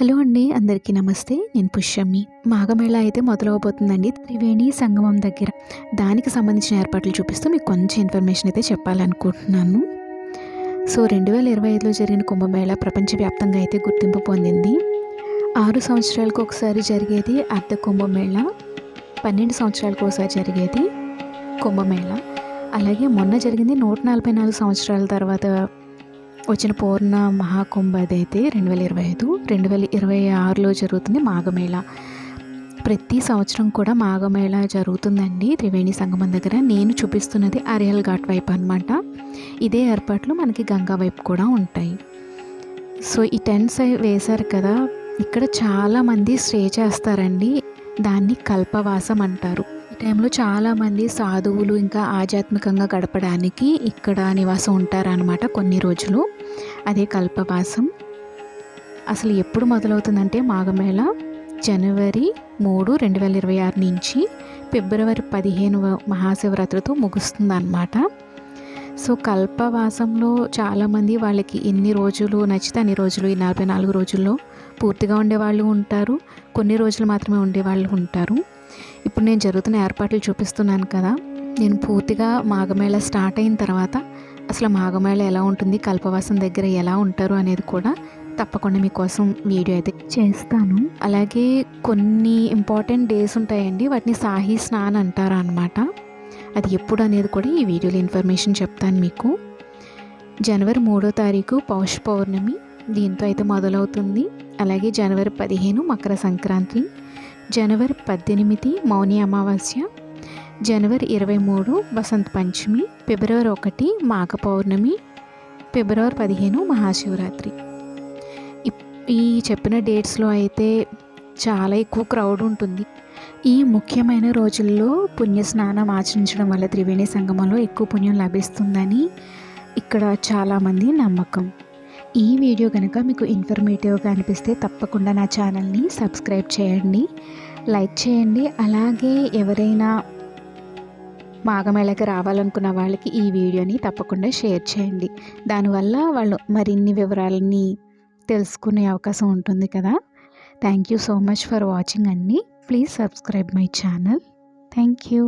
Hello అండి అందరికీ నమస్తే. నేను పుష్యమి మాఘమేళ అయితే మొదలవబోతుందండి త్రివేణి సంగమం దగ్గర. దానికి సంబంధించిన ఏర్పాట్లు చూపిస్తూ మీకు కొంచెం ఇన్ఫర్మేషన్ అయితే చెప్పాలనుకుంటున్నాను. సో రెండు వేల ఇరవై ఐదులో జరిగిన కుంభమేళ ప్రపంచవ్యాప్తంగా అయితే గుర్తింపు పొందింది. ఆరు సంవత్సరాలకు ఒకసారి జరిగేది అర్ధ కుంభమేళ. పన్నెండు సంవత్సరాలకు ఒకసారి జరిగేది కుంభమేళ. అలాగే మొన్న జరిగింది నూట నలభై నాలుగు సంవత్సరాల తర్వాత వచ్చిన పూర్ణ మహాకుంభ అదైతే రెండు వేల ఇరవై ఐదు రెండు వేల ఇరవై ఆరులో జరుగుతుంది మాఘమేళ. ప్రతి సంవత్సరం కూడా మాఘమేళ జరుగుతుందండి త్రివేణి సంగమం దగ్గర. నేను చూపిస్తున్నది అరియల్ ఘాట్ వైపు అనమాట ఇదే ఏర్పాట్లు మనకి గంగా వైపు కూడా ఉంటాయి. సో ఈ టెంట్స్ వేశారు కదా ఇక్కడ చాలామంది స్టే చేస్తారండి. దాన్ని కల్పవాసం అంటారు. టైంలో చాలామంది సాధువులు ఇంకా ఆధ్యాత్మికంగా గడపడానికి ఇక్కడ నివాసం ఉంటారనమాట కొన్ని రోజులు. అదే కల్పవాసం. అసలు ఎప్పుడు మొదలవుతుందంటే మాఘమేళ జనవరి మూడు రెండు వేల ఇరవై ఆరు నుంచి ఫిబ్రవరి పదిహేను మహాశివరాత్రితో ముగుస్తుందన్నమాట. సో కల్పవాసంలో చాలామంది వాళ్ళకి ఎన్ని రోజులు నచ్చితే అన్ని రోజులు ఈ నలభై నాలుగు రోజుల్లో పూర్తిగా ఉండేవాళ్ళు ఉంటారు. కొన్ని రోజులు మాత్రమే ఉండేవాళ్ళు ఉంటారు. ఇప్పుడు నేను జరుగుతున్న ఏర్పాట్లు చూపిస్తున్నాను కదా. నేను పూర్తిగా మాఘమేళ స్టార్ట్ అయిన తర్వాత అసలు మాఘమేళ ఎలా ఉంటుంది కల్పవాసం దగ్గర ఎలా ఉంటారు అనేది కూడా తప్పకుండా మీకోసం వీడియో అయితే చేస్తాను. అలాగే కొన్ని ఇంపార్టెంట్ డేస్ ఉంటాయండి వాటిని సాహి స్నాన్ అంటారు అనమాట అది ఎప్పుడు అనేది కూడా ఈ వీడియోలో ఇన్ఫర్మేషన్ చెప్తాను మీకు. జనవరి మూడో తారీఖు పౌష పౌర్ణమి దీంతో అయితే మొదలవుతుంది. అలాగే జనవరి పదిహేను మకర సంక్రాంతి జనవరి పద్దెనిమిది మౌని అమావాస్య జనవరి ఇరవై మూడు వసంత పంచమి ఫిబ్రవరి ఒకటి మాఘ పౌర్ణమి ఫిబ్రవరి పదిహేను మహాశివరాత్రి. ఈ చెప్పిన డేట్స్లో అయితే చాలా ఎక్కువ క్రౌడ్ ఉంటుంది. ఈ ముఖ్యమైన రోజుల్లో పుణ్య స్నానం ఆచరించడం వల్ల త్రివేణి సంగమంలో ఎక్కువ పుణ్యం లభిస్తుందని ఇక్కడ చాలామంది నమ్మకం. ఈ వీడియో కనుక మీకు ఇన్ఫర్మేటివ్గా అనిపిస్తే తప్పకుండా నా ఛానల్ని సబ్స్క్రైబ్ చేయండి లైక్ చేయండి అలాగే ఎవరైనా మాఘమేళకి రావాలనుకున్న వాళ్ళకి ఈ వీడియోని తప్పకుండా షేర్ చేయండి. దానివల్ల వాళ్ళు మరిన్ని వివరాలని తెలుసుకునే అవకాశం ఉంటుంది కదా. Thank you so much for watching అండి. Please subscribe my channel thank you